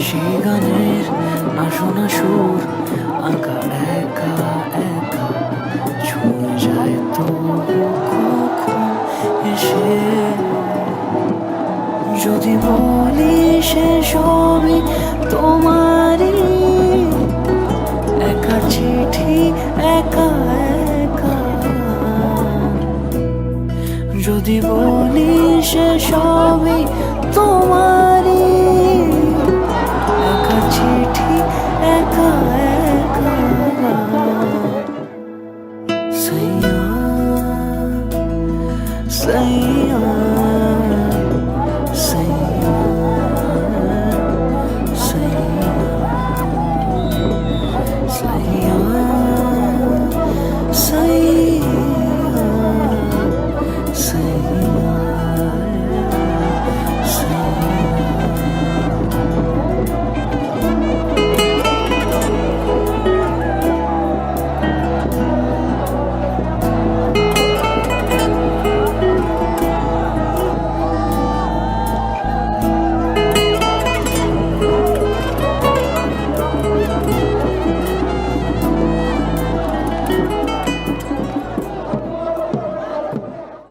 সেই গানের না শোনা সুর আঁকা একা একা, ছুঁয়ে যায় তো কখন এসে? যদি বলি সে সবই তোমারই একা চিঠি একা একা। যদি বলি সে সবই তোমারই একা একা সাইয়া